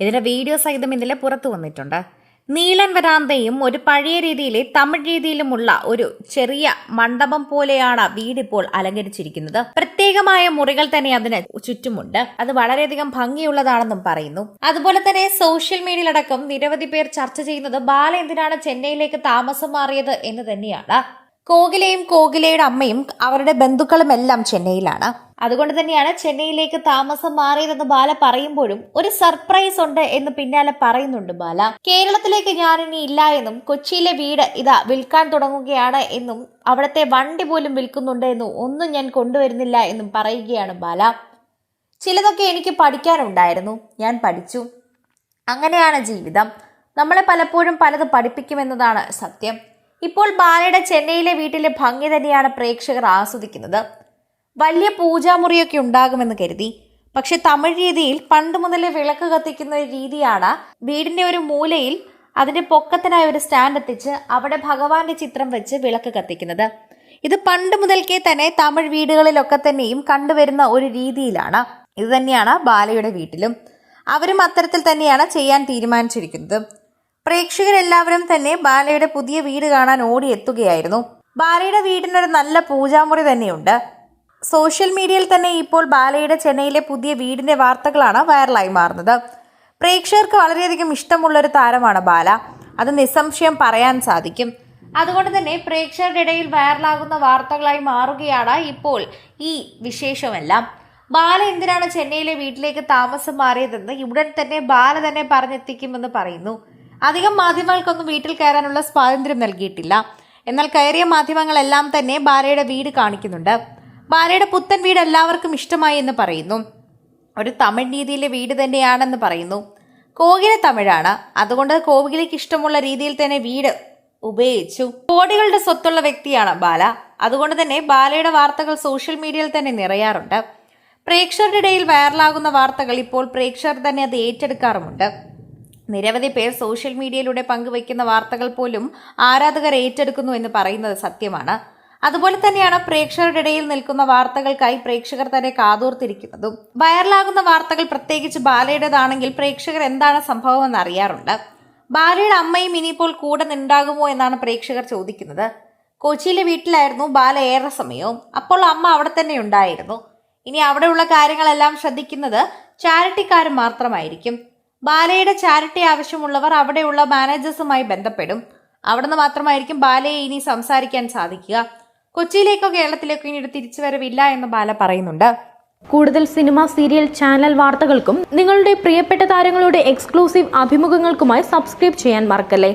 ഇതിന്റെ വീഡിയോ സഹിതം ഇന്നലെ പുറത്തു വന്നിട്ടുണ്ട്. നീലൻ വരാന്തയും ഒരു പഴയ രീതിയിലെ തമിഴ് രീതിയിലുമുള്ള ഒരു ചെറിയ മണ്ഡപം പോലെയാണ് വീടിപ്പോൾ അലങ്കരിച്ചിരിക്കുന്നത്. പ്രത്യേകമായ മുറികൾ തന്നെ അതിന് ചുറ്റുമുണ്ട്. അത് വളരെയധികം ഭംഗിയുള്ളതാണെന്നും പറയുന്നു. അതുപോലെ തന്നെ സോഷ്യൽ മീഡിയയിലടക്കം നിരവധി പേർ ചർച്ച ചെയ്യുന്നത് ബാല എന്തിനാണ് ചെന്നൈയിലേക്ക് താമസം മാറിയത് എന്ന് തന്നെയാണ്. കോകിലയും കോകിലയുടെ അമ്മയും അവരുടെ ബന്ധുക്കളും എല്ലാം ചെന്നൈയിലാണ്. അതുകൊണ്ട് തന്നെയാണ് ചെന്നൈയിലേക്ക് താമസം മാറിയതെന്ന് ബാല പറയുമ്പോഴും ഒരു സർപ്രൈസ് ഉണ്ട് എന്ന് പിന്നാലെ പറയുന്നുണ്ട് ബാല. കേരളത്തിലേക്ക് ഞാൻ ഇനി ഇല്ല എന്നും കൊച്ചിയിലെ വീട് ഇതാ വിൽക്കാൻ തുടങ്ങുകയാണ് എന്നും അവിടുത്തെ വണ്ടി പോലും വിൽക്കുന്നുണ്ട് എന്നും ഒന്നും ഞാൻ കൊണ്ടുവരുന്നില്ല എന്നും പറയുകയാണ് ബാല. ചിലതൊക്കെ എനിക്ക് പഠിക്കാനുണ്ടായിരുന്നു. ഞാൻ പഠിച്ചു. അങ്ങനെയാണ് ജീവിതം. നമ്മളെ പലപ്പോഴും പലത് പഠിപ്പിക്കുമെന്നതാണ് സത്യം. ഇപ്പോൾ ബാലയുടെ ചെന്നൈയിലെ വീട്ടിലെ ഭംഗി തന്നെയാണ് പ്രേക്ഷകർ ആസ്വദിക്കുന്നത്. വലിയ പൂജാമുറിയൊക്കെ ഉണ്ടാകുമെന്ന് കരുതി. പക്ഷെ തമിഴ് രീതിയിൽ പണ്ട് മുതലേ വിളക്ക് കത്തിക്കുന്ന ഒരു രീതിയാണ് വീടിന്റെ ഒരു മൂലയിൽ അതിന്റെ പൊക്കത്തിനായി ഒരു സ്റ്റാൻഡ് എത്തിച്ച് അവിടെ ഭഗവാന്റെ ചിത്രം വെച്ച് വിളക്ക് കത്തിക്കുന്നത്. ഇത് പണ്ട് മുതൽക്കേ തന്നെ തമിഴ് വീടുകളിലൊക്കെ തന്നെയും കണ്ടുവരുന്ന ഒരു രീതിയിലാണ്. ഇത് തന്നെയാണ് ബാലയുടെ വീട്ടിലും. അവരും അത്തരത്തിൽ തന്നെയാണ് ചെയ്യാൻ തീരുമാനിച്ചിരിക്കുന്നത്. പ്രേക്ഷകരെല്ലാവരും തന്നെ ബാലയുടെ പുതിയ വീട് കാണാൻ ഓടിയെത്തുകയായിരുന്നു. ബാലയുടെ വീടിനൊരു നല്ല പൂജാമുറി തന്നെയുണ്ട്. സോഷ്യൽ മീഡിയയിൽ തന്നെ ഇപ്പോൾ ബാലയുടെ ചെന്നൈയിലെ പുതിയ വീടിന്റെ വാർത്തകളാണ് വൈറലായി മാറുന്നത്. പ്രേക്ഷകർക്ക് വളരെയധികം ഇഷ്ടമുള്ള ഒരു താരമാണ് ബാല. അത് നിസ്സംശയം പറയാൻ സാധിക്കും. അതുകൊണ്ട് തന്നെ പ്രേക്ഷകരുടെ ഇടയിൽ വൈറലാകുന്ന വാർത്തകളായി മാറുകയാണ് ഇപ്പോൾ ഈ വിശേഷമെല്ലാം. ബാല എന്തിനാണ് ചെന്നൈയിലെ വീട്ടിലേക്ക് താമസം മാറിയതെന്ന് ഉടൻ തന്നെ ബാല തന്നെ പറഞ്ഞെത്തിക്കുമെന്ന് പറയുന്നു. അധികം മാധ്യമങ്ങൾക്കൊന്നും വീട്ടിൽ കയറാനുള്ള സ്വാതന്ത്ര്യം നൽകിയിട്ടില്ല. എന്നാൽ കയറിയ മാധ്യമങ്ങളെല്ലാം തന്നെ ബാലയുടെ വീട് കാണിക്കുന്നുണ്ട്. ബാലയുടെ പുത്തൻ വീട് എല്ലാവർക്കും ഇഷ്ടമായി എന്ന് പറയുന്നു. ഒരു തമിഴ് രീതിയിലെ വീട് തന്നെയാണെന്ന് പറയുന്നു. കോകില തമിഴാണ്. അതുകൊണ്ട് കോകിലയ്ക്ക് ഇഷ്ടമുള്ള രീതിയിൽ തന്നെ വീട് ഉപയോഗിച്ചു. കോടികളുടെ സ്വത്തുള്ള വ്യക്തിയാണ് ബാല. അതുകൊണ്ട് തന്നെ ബാലയുടെ വാർത്തകൾ സോഷ്യൽ മീഡിയയിൽ തന്നെ നിറയാറുണ്ട്. പ്രേക്ഷകരുടെ ഇടയിൽ വൈറലാകുന്ന വാർത്തകൾ ഇപ്പോൾ പ്രേക്ഷകർ തന്നെ അത് ഏറ്റെടുക്കാറുമുണ്ട്. നിരവധി പേർ സോഷ്യൽ മീഡിയയിലൂടെ പങ്കുവയ്ക്കുന്ന വാർത്തകൾ പോലും ആരാധകർ ഏറ്റെടുക്കുന്നു എന്ന് പറയുന്നത് സത്യമാണ്. അതുപോലെ തന്നെയാണ് പ്രേക്ഷകരുടെ ഇടയിൽ നിൽക്കുന്ന വാർത്തകൾക്കായി പ്രേക്ഷകർ തന്നെ കാതോർത്തിരിക്കുന്നതും. വൈറലാകുന്ന വാർത്തകൾ പ്രത്യേകിച്ച് ബാലയുടേതാണെങ്കിൽ പ്രേക്ഷകർ എന്താണ് സംഭവമെന്ന് അറിയാറുണ്ട്. ബാലയുടെ അമ്മയും ഇനിയിപ്പോൾ കൂടെ നിന്നുണ്ടാകുമോ എന്നാണ് പ്രേക്ഷകർ ചോദിക്കുന്നത്. കൊച്ചിയിലെ വീട്ടിലായിരുന്നു ബാല ഏറെ സമയവും. അപ്പോൾ അമ്മ അവിടെ തന്നെ ഉണ്ടായിരുന്നു. ഇനി അവിടെയുള്ള കാര്യങ്ങളെല്ലാം ശ്രദ്ധിക്കുന്നത് ചാരിറ്റിക്കാരും മാത്രമായിരിക്കും. ബാലയുടെ ചാരിറ്റി ആവശ്യമുള്ളവർ അവിടെയുള്ള മാനേജേഴ്സുമായി ബന്ധപ്പെടും. അവിടുന്ന് മാത്രമായിരിക്കും ബാലയെ ഇനി സംസാരിക്കാൻ സാധിക്കുക. കൊച്ചിയിലേക്കോ കേരളത്തിലേക്കോ ഇനി തിരിച്ചു വരവില്ല എന്ന് ബാല പറയുന്നുണ്ട്. കൂടുതൽ സിനിമ സീരിയൽ ചാനൽ വാർത്തകൾക്കും നിങ്ങളുടെ പ്രിയപ്പെട്ട താരങ്ങളുടെ എക്സ്ക്ലൂസീവ് അഭിമുഖങ്ങൾക്കുമായി സബ്സ്ക്രൈബ് ചെയ്യാൻ മറക്കല്ലേ?